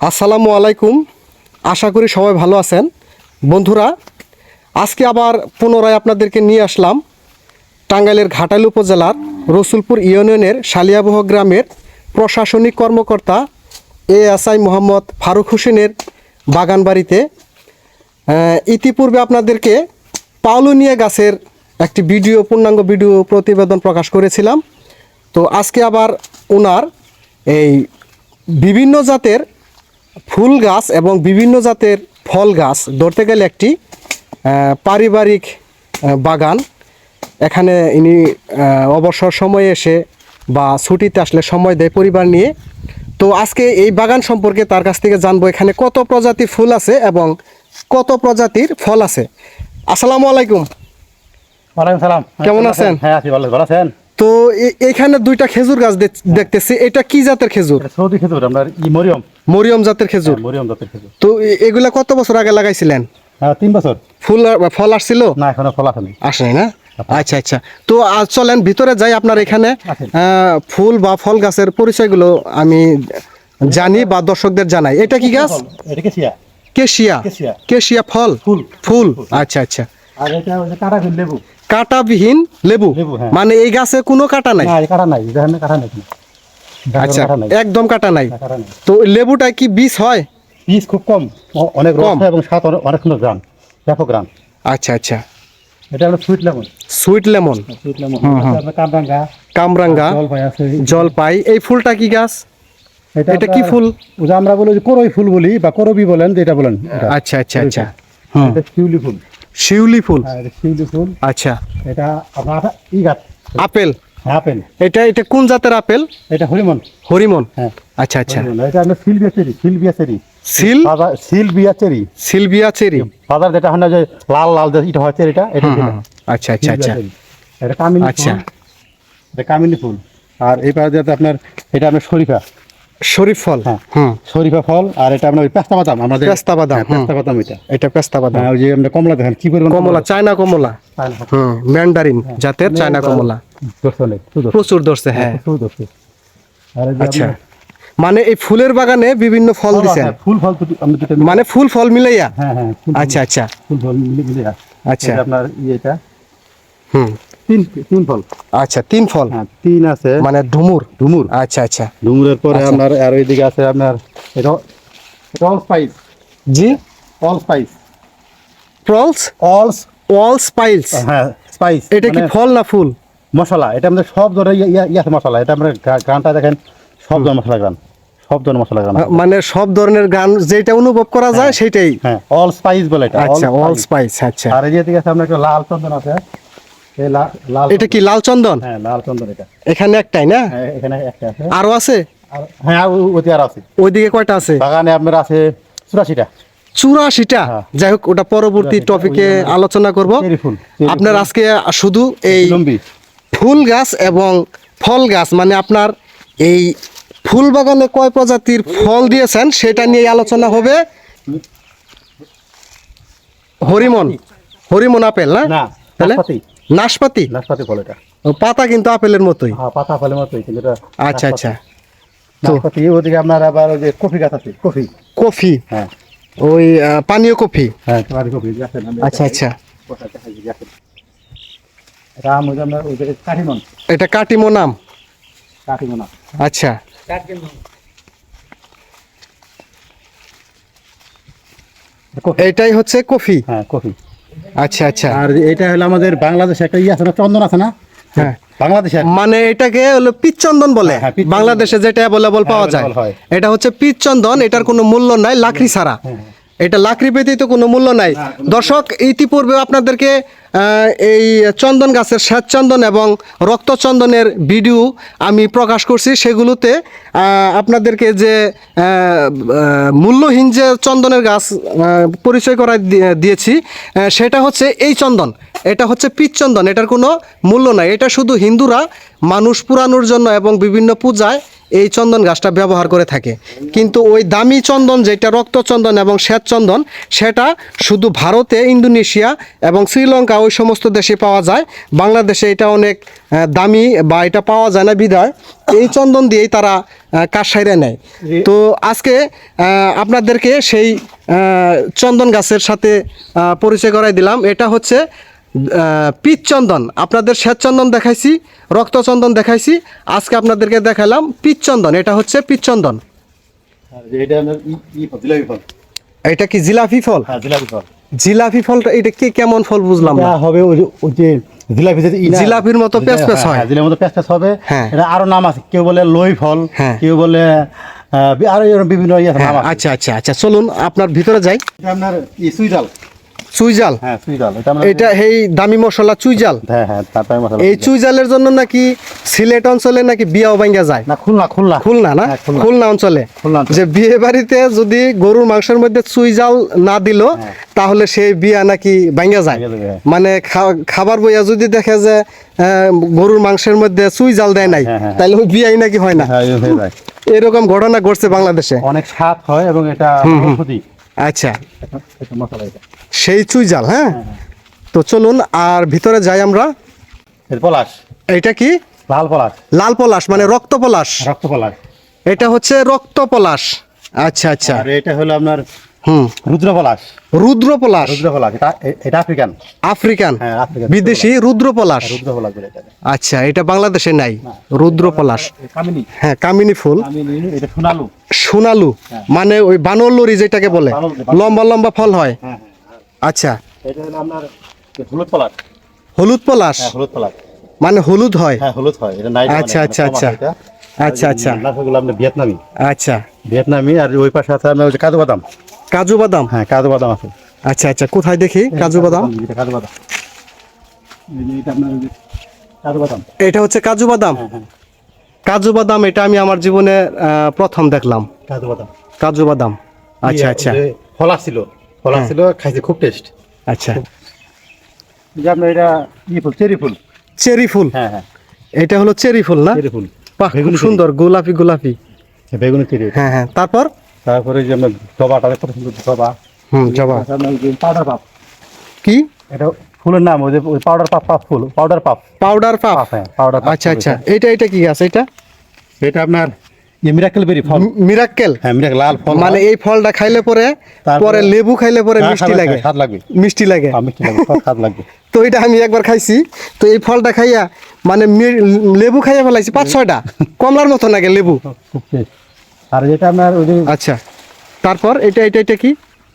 আসসালামু আলাইকুম। আশা করি সবাই ভালো আছেন। বন্ধুরা, আজকে আবার পুনরায় আপনাদেরকে নিয়ে আসলাম টাঙ্গাইলের ঘাটাইল উপজেলার রসুলপুর ইউনিয়নের শালিয়াবহ গ্রামের প্রশাসনিক কর্মকর্তা A S I Mohammad Faruk হোসেনের বাগান বাড়িতে ইতিপূর্বে আপনাদেরকে পাউলুনিয়া গাছের একটি ভিডিও, পূর্ণাঙ্গ ভিডিও প্রতিবেদন প্রকাশ করেছিলাম। তো আজকে আবার ওনার এই বিভিন্ন জাতের ফুল গাছ এবং বিভিন্ন জাতের ফল গাছ। ধরতে গেলে একটি পারিবারিক বাগান। এখানে ইনি অবসর সময়ে এসে বা ছুটিতে আসলে সময় দেয় পরিবার নিয়ে। তো আজকে এই বাগান সম্পর্কে তার কাছ থেকে জানব এখানে কত প্রজাতির ফুল আছে এবং কত প্রজাতির ফল আছে। আসসালামু আলাইকুম। ওয়ালাইকুম সালাম। কেমন আছেন? হ্যাঁ আছি ভালো ভালো আছেন? তো এখানে দুইটা খেজুর গাছ দেখ- দেখতেছি। এটা কি জাতের খেজুর? সৌদি খেজুর আমরা ই মরিয়ম জাতের খেজুর? হ্যাঁ, মরিয়ম জাতের খেজুর। তো এগুলা কত বছর আগে লাগাইছিলেন? হ্যাঁ তিন বছর। ফুল ফল আসছিল? না এখনও ফল আসেনি। আসে না? আচ্ছা আচ্ছা। তো আজ চলেন ভিতরে যাই আপনার এখানে। ফুল বা ফল গাছের পরিচয়গুলো আমি জানি বা দর্শকদের জানাই। এটা কি গাছ? এটা কেশিয়া কেশিয়া। কেশিয়া ফল? ফুল। ফুল। আচ্ছা আচ্ছা। আর এটা ফুল লেবু। কাটাবিহীন লেবু? লেবু, হ্যাঁ। মানে এই গাছে কোনো কাটা নাই? কাটা নাই। কাটা নাই আচ্ছা একদম কাটা নাই। তো লেবুটা কি বীজ হয়? পিস খুব কম অনেক রস কম। এবং স্বাদ অনেক- সুন্দর গ্রাম ব্যাপক গ্রাম। আচ্ছা আচ্ছা। এটা আমরা sweet lemon sweet lemon sweet lemon কামরাঙ্গা। কামরাঙ্গা। জলপাই আছে। জলপাই এই ফুলটা কি গাছ? এটা কি ফুল? আমরা বলি করই ফুল বলি বা করবি বলেন যেটা বলেন আচ্ছা আচ্ছা আচ্ছা। এটা শিউলি ফুল। শিউলি ফুল। হ্যাঁ শিউলি ফুল। আচ্ছা। এটা আপনার ই গাছ। আপেল। আপেল। এটা এটা কোন জাতের আপেল? এটা হরিমন। হরিমন? হ্যাঁ। আচ্ছা আচ্ছা। এটা আমরা Sylvia cherry Sylvia cherry. Seal? Sylvia cherry. Sylvia cherry. বাজার যেটা হয় না যে লাল লাল যে এটা হয় চেরিটা এটা। হুম, আচ্ছা আচ্ছা আচ্ছা। এটা কামিনী আচ্ছা। এটা কামিনী ফুল। আর এই যাতে আপনার এটা আপনার শরীফা। শরীফ ফল। হ্যাঁ। শরীফা ফল আর এটা আপনার পেস্তা বাদাম আমাদের পেস্তা বাদাম, হ্যাঁ, পেস্তা বাদাম এটা এটা পেস্তা বাদাম। হ্যাঁ ওই যে আমরা কমলা দেখেন কি পরিমাণ কমলা? চায়না কমলা। হুম ম্যান্ডারিন জাতের চায়না কমলা। প্রচুর ধরছে। হ্যাঁ। আচ্ছা। মানে এই ফুলের বাগানে বিভিন্ন ফল হ্যাঁ, ফুল ফল মানে ফুল ফল মিলাইয়া? হ্যাঁ হ্যাঁ আচ্ছা আচ্ছা। ফুল ফল মিলে মিলে আচ্ছা। আপনার ইয়েটা। হুম। তিন তিন ফল। আচ্ছা তিন ফল? হ্যাঁ তিন আছে। মানে ডুমুর? ডুমুর। আচ্ছা আচ্ছা। ডুমুরের পরে আচ্ছা। আপনার আর ওইদিকে আছে আপনার এটা এটা অল স্পাইস জি অল স্পাইস প্রলস অল অল স্পাইলস হ্যাঁ স্পাইস এটা কি ফল না ফুল? মশলা এটা আমাদের সব ধরনের ইয়া- ইয়া- ইয়া আছে মশলা। এটা আমরা গ্রানটা দেখেন সব ধরনের মশলা গ্রান সব ধরনের মশলা আছে। মানে সব ধরনের গান যেটা অনুভব করা যায় সেটাই? হ্যাঁ অল স্পাইস বলে এটা আচ্ছা অল স্পাইস আচ্ছা। আর এই দিকে আছে আপনার একটা লাল চন্দন আছে। এটা কি লাল চন্দন? হ্যাঁ লাল চন্দন এটা। এখানে একটাই না? হ্যাঁ, এখানে একটা আছে। আরও আছে? হ্যাঁ ওতে আর আছে। ওইদিকে কয়টা আছে? বাগানে আপনার আছে চুরাশিটা। চুরাশিটা। যাই হোক ওটা পরবর্তী টপিকে আলোচনা করব। আপনার আজকে শুধু এই ফুল গাছ এবং ফল গাছ মানে আপনার এই ফুল বাগানে কয় প্রজাতির ফল দিয়েছেন সেটা নিয়ে আলোচনা হবে? হরিমন। হরিমন আপেল না? না তাহলে? নাশপাতি? নাশপাতি ফল এটা। পাতা কিন্তু আপেলের মতোই। হ্যাঁ পাতা ফলের মতোই কিন্তু এটা আচ্ছা আচ্ছা। নাশপাতি ওদিকে আপনার আবার ওই যে কফি গাছ আছে কফি। কফি? হ্যাঁ। ওই পানীয় কফি? হ্যাঁ তোমার কফি আচ্ছা আচ্ছা। রাম ওই আপনার ওই যে কাঠিমন। এটা কাটিমো নাম কাঠিমন আচ্ছা। এটাই হচ্ছে কফি? হ্যাঁ কফি। আচ্ছা আচ্ছা। আর এটা হলো আমাদের বাংলাদেশে একটা ইয়ে আছে না চন্দন আছে না? হ্যাঁ। বাংলাদেশে মানে এটাকে হলো পিচচন্দন বলে। হ্যাঁ, হ্যাঁ, বাংলাদেশে যেটা অ্যাভেলেবল পাওয়া যায়। এটা হচ্ছে পিচচন্দন এটার কোনো মূল্য নাই লাকড়ি ছাড়া। এটা লাকড়ি ব্যতীত কোনো মূল্য নাই। দর্শক ইতিপূর্বে আপনাদেরকে এই চন্দন গাছের শ্বেতচন্দন এবং রক্তচন্দনের ভিডিও আমি প্রকাশ করছি। সেগুলোতে আপনাদেরকে যে মূল্যহীন যে চন্দনের গাছ পরিচয় করা দিয়েছি সেটা হচ্ছে এই চন্দন। এটা হচ্ছে পিচ্চন্দন, এটার কোনো মূল্য নাই। এটা শুধু হিন্দুরা মানুষ পুরানোর জন্য এবং বিভিন্ন পূজায় এই চন্দন গাছটা ব্যবহার করে থাকে। কিন্তু ওই দামি চন্দন যেটা রক্তচন্দন এবং শ্বেত চন্দন সেটা শুধু ভারতে, ইন্দোনেশিয়া এবং শ্রীলঙ্কা ওই সমস্ত দেশে পাওয়া যায়। বাংলাদেশে এটা অনেক দামি বা এটা পাওয়া যায় না বিধায়। এই চন্দন দিয়েই তারা সাইরে নেয়। তো আজকে আপনাদেরকে সেই চন্দন গাছের সাথে পরিচয় করাই দিলাম। এটা হচ্ছে পিচ চন্দন আপনাদের শ্বেত চন্দন দেখাইছি রক্তচন্দন দেখাইছি। আজকে আপনাদেরকে দেখালাম পিচ চন্দন এটা হচ্ছে পিচ চন্দন এটা জিলাপি কি জিলাপি ফল? হ্যাঁ জিলাপি ফল। ফলটা এটা কি কেমন ফল বুঝলাম না। হবে ওই যে- জিলাপি জিলাপির মতো প্যাঁচ প্যাঁচ হ্যাঁ, হয়। হ্যাঁ, জিলাপির মতো প্যাঁচ প্যাঁচ হবে। হ্যাঁ। এটা আরও নাম আছে কেউ বলে লই ফল হ্যাঁ। কেউ বলে আরও বিভিন্ন ইয়ে হ্যাঁ, নাম আছে। আচ্ছা আচ্ছা আচ্ছা চলুন আপনার ভিতরে যাই। এটা আপনার ই সুইজাল। চুইজাল? হ্যাঁ সুইজাল এটা এই দামি মশলা চুইজাল? হ্যাঁ হ্যাঁ তারপরে মশলা এই চুইজালের জন্য নাকি সিলেট অঞ্চলে নাকি বিয়াও ভাঙ্গা যায়? না খুলনা খুলনা। খুলনা না? হ্যাঁ, খুলনা। অঞ্চলে? যে বিয়ে বাড়িতে যদি গরুর মাংসের মধ্যে চুইজাল না দিল তাহলে সেই বিয়া নাকি ভাঙ্গা যায়? হ্যাঁ। মানে খাবার বইয়া যদি দেখে যে গরুর মাংসের মধ্যে চুইজাল দেয় নাই হ্যাঁ, হ্যাঁ। তাহলে ওই বিয়াই নাকি হয় না? হ্যাঁ হয়ে এরকম ঘটনা ঘটছে বাংলাদেশে। অনেক স্বাদ হয় এবং এটা আচ্ছা। সেই চুই জাল সেই চুইজাল হ্যাঁ। তো চলুন আর ভিতরে যাই আমরা। পলাশ। এটা কি? লাল পলাশ। লাল পলাশ মানে রক্ত পলাশ। রক্ত পলাশ। এটা হচ্ছে রক্ত পলাশ। আচ্ছা আচ্ছা। আর এটা হলো আপনার হুম। রুদ্র পলাশ রুদ্র পলাশ রুদ্র এটা এটা আফ্রিকান। আফ্রিকান। হ্যাঁ, আফ্রিকান। বিদেশি রুদ্র পলাশ বলে এটা। আচ্ছা এটা বাংলাদেশে নাই। রুদ্র পলাশ কামিনী। হ্যাঁ কামিনী ফুল। এটা সোনালু। সোনালু মানে ওই বানরলুরি যেটাকে বলে। লম্বা লম্বা ফল হয়। হ্যাঁ হ্যাঁ। আচ্ছা। এটা হলো আপনার এ হলুদ পলাশ। হলুদ পলাশ? হ্যাঁ হলুদ পলাশ। মানে হলুদ হয়? হ্যাঁ হলুদ হয়। এটা নাই আচ্ছা, আচ্ছা, আচ্ছা। আচ্ছা, আচ্ছা। আপনার ভিয়েতনামি। আচ্ছা। ভিয়েতনামি আর ওই পাশে আছে আপনার কাজু বাদাম কাজু বাদাম? হ্যাঁ কাজু বাদাম আছে। আচ্ছা আচ্ছা কোথায় দেখি কাজু বাদাম? এটা কাজু বাদাম। এটা কাজু বাদাম। হচ্ছে কাজু বাদাম? হ্যাঁ হ্যাঁ। কাজু বাদাম এটা আমি আমার জীবনে প্রথম দেখলাম। কাজু বাদাম। কাজু বাদাম। আচ্ছা ইয়ে, আচ্ছা। ফলা ছিল ফলা ছিল খাইছে খুব টেস্ট আচ্ছা। যে আপনার এটা ই ফুল চেরি ফুল। চেরি ফুল? হ্যাঁ হ্যাঁ। এটা হলো চেরি ফুল না? চেরি ফুল। বাহ খুব সুন্দর গোলাপি গোলাপি। বেগুনি চেরি হ্যাঁ হ্যাঁ। তারপর? তারপরে যে আপনার জবাটা কত সুন্দর জবা হুম জবা। পাউডার পাপ কি? এটা ফুলের নাম ওই যে ওই পাউডার পাপ পাপ ফুল পাউডার পাপ পাউডার পাপ পাপ হ্যাঁ পাউডার পাপ আচ্ছা আচ্ছা। এটা। এটা কি গাছ? এটা? এটা আপনার ইয়ে মিরাকেল বেরি ফল। মিরাক্কেল হ্যাঁ মিরাকেল লাল ফল। মানে এই ফলটা খাইলে পরে তারপরে- পরে লেবু খাইলে পরে হ্যাঁ, মিষ্টি স্বাদ লাগে। স্বাদ লাগবে মিষ্টি লাগে। হ্যাঁ, মিষ্টি লাগবে সব স্বাদ লাগবে তো এটা আমি একবার খাইছি। তো এই ফলটা খাইয়া মানে মি- লেবু খাইয়া ফেলাইছি পাঁচ ছয়টা। কমলার মতো লাগে লেবু। খুব টেস্ট। আর যেটা আপনার ওই যে আচ্ছা। তারপর এটা এটা এটা কি?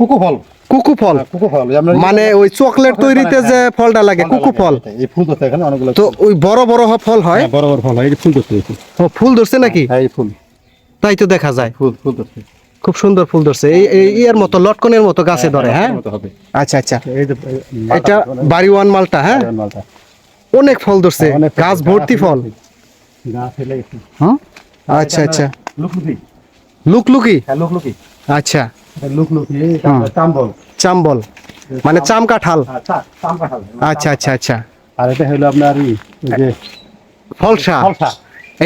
কুকু ফল। কুকু ফল। কুকু ফল। মানে ওই চকলেট তৈরিতে যে ফলটা লাগে কুকু ফল। এই ফুল ধরছে এখানে অনেকগুলো তো ওই বড় বড় ফল হয়? হ্যাঁ, বড় বড় ফল হয়। এই ফুল ধরছে ও ফুল ধরছে নাকি? হ্যাঁ এই ফুল। তাই তো দেখা যায়। ফুল ফুল ধরছে। খুব সুন্দর ফুল ধরছে। এই ইয়ের মতো লটকনের মতো গাছে ধরে হ্যাঁ? আচ্ছা আচ্ছা। এটা বাড়ি ওয়ান মালটা হ্যাঁ? অনেক ফল ধরছে। গাছ ভর্তি ফল। গাছ আচ্ছা আচ্ছা। লুকলুকি? লুকলুকি। হ্যাঁ লুকলুকি আচ্ছা লুকলুকি চাম্বল। চাম্বল। মানে চাম কাঁঠাল। হ্যাঁ চাম কাঁঠাল। আচ্ছা আচ্ছা আচ্ছা। আর এটা হলো আপনার যে ফলসা। ফলসা।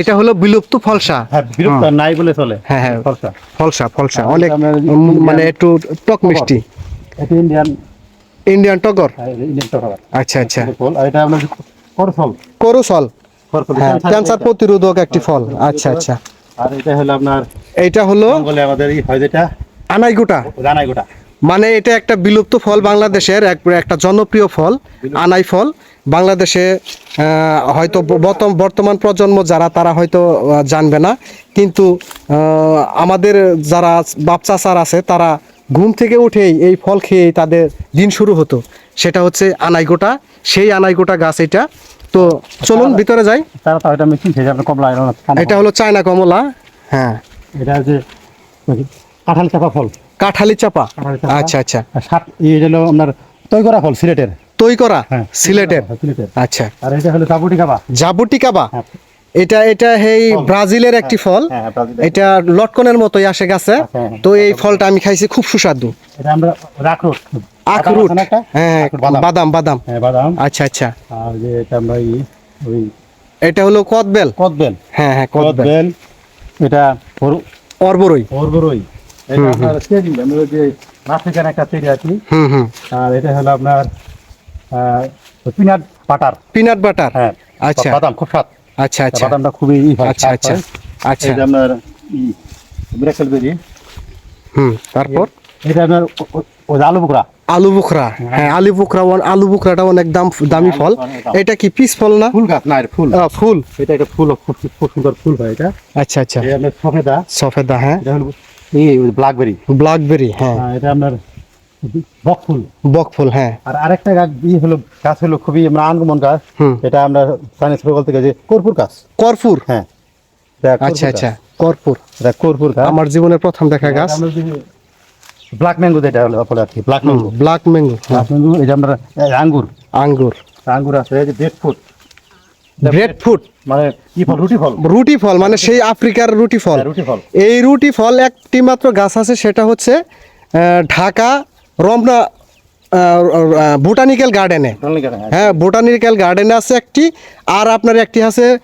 এটা হলো বিলুপ্ত ফলসা। হ্যাঁ বিরক্ত নাই বলে চলে। হ্যাঁ, হ্যাঁ। ফলসা। ফলসা ফলসা। অনেক মানে একটু টক মিষ্টি। এটা ইন্ডিয়ান ইন্ডিয়ান টগর? ইন্ডিয়ান আচ্ছা আচ্ছা। ফল। আর এটা আপনার করফল। করুসল হ্যাঁ ক্যান্সার প্রতিরোধক একটি ফল। আচ্ছা আচ্ছা আর এটা হলো আপনার এইটা হলো আমাদের হয় আনাইগুটা। জানাই গোটা মানে এটা একটা বিলুপ্ত ফল বাংলাদেশের এক একটা জনপ্রিয় ফল আনাই ফল। বাংলাদেশে হয়তো বর্তম- বর্তমান প্রজন্ম যারা তারা হয়তো জানবে না। কিন্তু আমাদের যারা বাপ চাচার আছে তারা ঘুম থেকে উঠেই এই ফল খেয়েই তাদের দিন শুরু হতো। সেটা হচ্ছে আনাইগোটা। সেই আনাইগোটা গাছ এটা। তো চলুন ভিতরে যাই। এটা এটা হলো চায়না কমলা। হ্যাঁ। এটা যে কাঁঠাল চাপা ফল। কাঁঠালি চাপা। আচ্ছা আচ্ছা। সাত এটা হলো আপনার তৈ করা ফল সিলেটের। তৈ করা হ্যাঁ সিলেটের। আচ্ছা। আর এটা হলো চাপুটি কাবা জাবুটি কাবা হ্যাঁ। এটা এটা এই ব্রাজিলের একটি ফল। হ্যাঁ, ব্রাজিলের। এটা লটকনের মতোই আসে গাছে। হ্যাঁ, তো এই ফলটা আমি খাইছি খুব সুস্বাদু। এটা আমরা রাখরুট। আখরুট? হ্যাঁ বাদাম। বাদাম বাদাম। আচ্ছা আচ্ছা। আর যে এটা আমরা ওই এটা হলো কদবেল। কদবেল। হ্যাঁ হ্যাঁ কদবেল এটা অর্বরই। ওরবরই এটা আপনার চেরি আমরা ওই যে আফ্রিকান একটা চেরি আছে। হুম হুম। আর এটা হলো আপনার পিনাট বাটার। Peanut butter? হ্যাঁ আচ্ছা। বাদাম খুব স্বাদ। আচ্ছা আচ্ছা। বাদামটা খুবই আচ্ছা আচ্ছা। আচ্ছা। এটা আপনার মিরাকেল বেরি। হুম তারপর? এটা আপনার ওই আলু বুকরা। আলু বুখরা। হ্যাঁ আলু বুখরা আলু বুখরাটা অনেক দাম দামি ফল। এটা কি পিস ফল না? ফুল গাছ না ফুল। ফুল। এটা একটা ফুল খুব সুন্দর ফুল হয় এটা। আচ্ছা আচ্ছা। সফেদা। সফেদা হ্যাঁ। ব্ল্যাকবেরি ব্ল্যাকবেরি হ্যাঁ। এটা আপনার বক ফুল। বক ফুল হ্যাঁ। আর আরেকটা গাছ ই হলো গাছ হলো খুবই আমরা আনকমন গাছ। এটা আমরা সাইন্স বলতে গেছি কর্পূর গাছ। কর্পূর? হ্যাঁ। আচ্ছা আচ্ছা। কর্পূর। এটা কর্পূর গাছ। আমার জীবনের প্রথম দেখা গাছ। ব্ল্যাক ম্যাঙ্গো যেটা হলো বলে আর কি। Black mango black mango black mango এটা আমরা আঙ্গুর। আঙ্গুর। আঙ্গুর আছে এই যে ডেড ফ্রুট ব্রেড ফুড মানে কি ফল? রুটি ফল। রুটি ফল মানে সেই আফ্রিকার রুটি ফল। হ্যাঁ, রুটি ফল। এই রুটি ফল একটি মাত্র গাছ আছে সেটা হচ্ছে ঢাকা রমনা বোটানিক্যাল গার্ডেনে। হ্যাঁ বোটানিক্যাল গার্ডেনে আছে একটি আর আপনার একটি আছে আহ,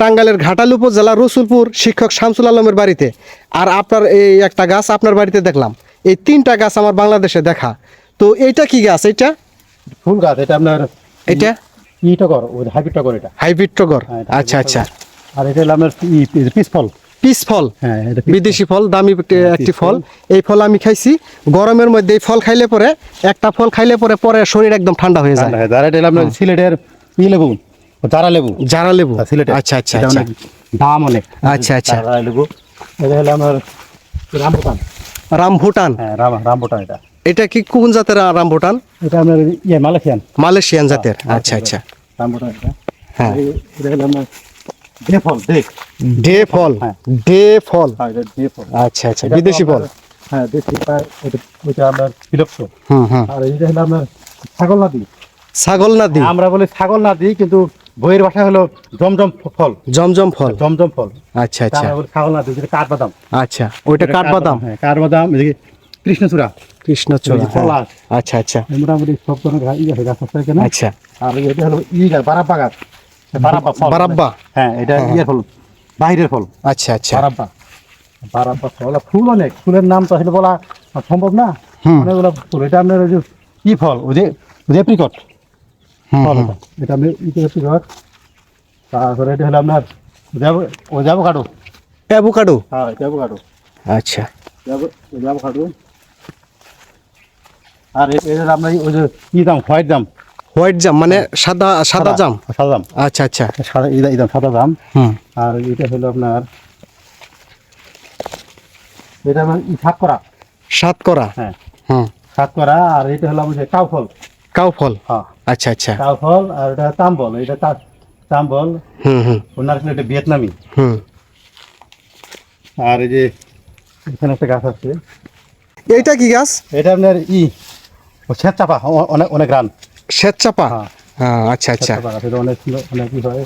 টাঙ্গাইলের ঘাটাল উপজেলা রসুলপুর শিক্ষক শামসুল আলমের বাড়িতে। আর আপনার এই একটা গাছ আপনার বাড়িতে দেখলাম। এই তিনটা গাছ আমার বাংলাদেশে দেখা। তো এইটা কি গাছ এটা ফুল গাছ এটা আপনার এটা ইটা কর ওই হাইব্রিডটা কর এটা। হাইব্রিড টগর। হ্যাঁ, আচ্ছা আচ্ছা। আর এটা হলো আপনার পিস ফল পিস ফল। হ্যাঁ বিদেশি ফল। দামি একটি- একটি ফল। এই ফল আমি খাইছি। গরমের মধ্যে এই ফল খাইলে পরে একটা ফল খাইলে পরে পরে শরীর একদম ঠান্ডা হয়ে যায়। হয়। সিলেটের ই লেবু জারা লেবু। জারা লেবু। আচ্ছা আচ্ছা আচ্ছা। দাম অনেক। আচ্ছা, আচ্ছা। জারা লেবু। এটা হলো আমার রামবুটান রামভুটান। হ্যাঁ রাম এটা। এটা কি কোন জাতের রামভুটান? এটা আপনার ইয়ে মালয়েশিয়ান। মালয়েশিয়ান জাতের। আচ্ছা আচ্ছা। রামবুটান এটা। হ্যাঁ। এটা হলো আপনার ডে ফল ডে। ডে ফল হ্যাঁ। ডে ফল। হ্যাঁ আচ্ছা আচ্ছা বিদেশি ফল। হ্যাঁ দেশি ওইটা আপনার ফিলপস হুম হুম। আর এটা হলো আপনার ছাগল নাদি। ছাগল নাদি? আমরা বলি ছাগল নাদি কিন্তু বইয়ের ভাষা হলো জমজম ফল। জমজম ফল। জমজম ফল। আচ্ছা আচ্ছা। ছাগল নাদি যেটা কাঠবাদাম। আচ্ছা ওইটা কাঠবাদাম হ্যাঁ কাঠবাদাম কৃষ্ণচূড়া। কৃষ্ণচূড়া পলাশ। হ্যাঁ। আচ্ছা আচ্ছা। মোটামুটি সব ধরনের গাছ আছে আচ্ছা। আর এটা হলো ই গাছ বারাব্বা ফল। বারাব্বা? হ্যাঁ এটা ইয়ের ফল বাহিরের ফল। আচ্ছা আচ্ছা। বারাব্বা বারাব্বা ফল আর ফুল অনেক। ফুলের নাম তো আসলে বলা সম্ভব না। অনেকগুলো ফুল। এটা আপনার ওই যে কি ফল ওই যে রেপ্রিকট ফল এটা। এটা আপনি রেপ্রিকট তারপরে এটা হলো আপনার ও যাব কাটো অ্যাভোকাডো হ্যাঁ আচ্ছা। আর এ- এটা ওই যে কি দাম হোয়াইট দাম। হোয়াইট জাম মানে সাদা সাদা জাম সাদা জাম আচ্ছা আচ্ছা। সাদা এই দাম সাদা হুম। আর এটা হলো আপনার এটা ই সাত করা। সাত করা? হ্যাঁ। হুম। সাত করা আর এটা হলো আমাদের কাউ ফল কাউ ফল হ্যাঁ। আচ্ছা আচ্ছা। কাউ ফল আর এটা তাম্বল এটা তাম্বল। হুম হুম। ওনার এটা ভিয়েতনামি। হুম। আর এই যে এখানে একটা গাছ আছে। এইটা কি গাছ? এটা আপনার ই ও শ্বেত চাপা অনেক অনেক রান। শ্বেত হ্যাঁ। হ্যাঁ আচ্ছা আচ্ছা। অনেক অনেক হয়।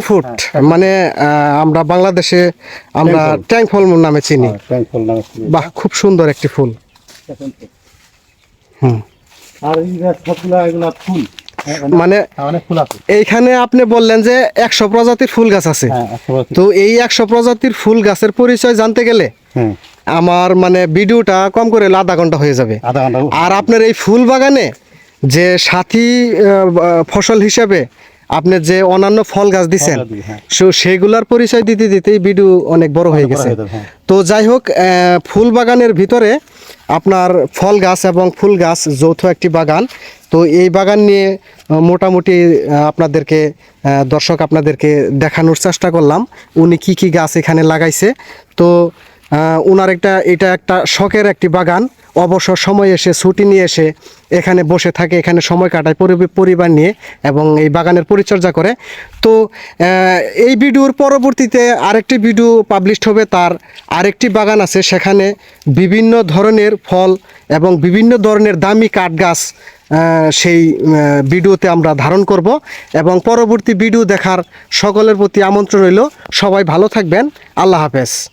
ফুড মানে আমরা বাংলাদেশে আমরা ট্যাং ফল। নামে চিনি। বাহ খুব সুন্দর একটি ফুল। হুম। আর ফুল মানে এইখানে আপনি বললেন যে একশো প্রজাতির ফুল গাছ আছে। তো এই একশো প্রজাতির ফুল গাছের পরিচয় জানতে গেলে আমার মানে ভিডিওটা কম করে আধা ঘণ্টা হয়ে যাবে। আর আপনার এই ফুল বাগানে যে সাথী ফসল হিসাবে আপনি যে অন্যান্য ফল গাছ দিচ্ছেন হ্যাঁ। সো সেগুলার পরিচয় দিতে দিতেই ভিডিও অনেক বড় হয়ে গেছে। হয়ে। তো যাই হোক ফুল বাগানের ভিতরে আপনার ফল গাছ এবং ফুল গাছ যৌথ একটি বাগান। তো এই বাগান নিয়ে মোটামুটি আপনাদেরকে দর্শক আপনাদেরকে দেখানোর চেষ্টা করলাম উনি কি কি গাছ এখানে লাগাইছে। তো ওনার একটা, এটা একটা শখের একটি বাগান। অবসর সময় এসে, ছুটি নিয়ে এসে এখানে বসে থাকে, এখানে সময় কাটায় পরি- পরিবার নিয়ে এবং এই বাগানের পরিচর্যা করে। তো এই ভিডিওর পরবর্তীতে আরেকটি ভিডিও পাবলিশড হবে, তার আরেকটি বাগান আছে, সেখানে বিভিন্ন ধরনের ফল এবং বিভিন্ন ধরনের দামি কাঠ গাছ সেই ভিডিওতে আমরা ধারণ করব এবং পরবর্তী ভিডিও দেখার সকলের প্রতি আমন্ত্রণ রইল। সবাই ভালো থাকবেন। আল্লাহ হাফেজ।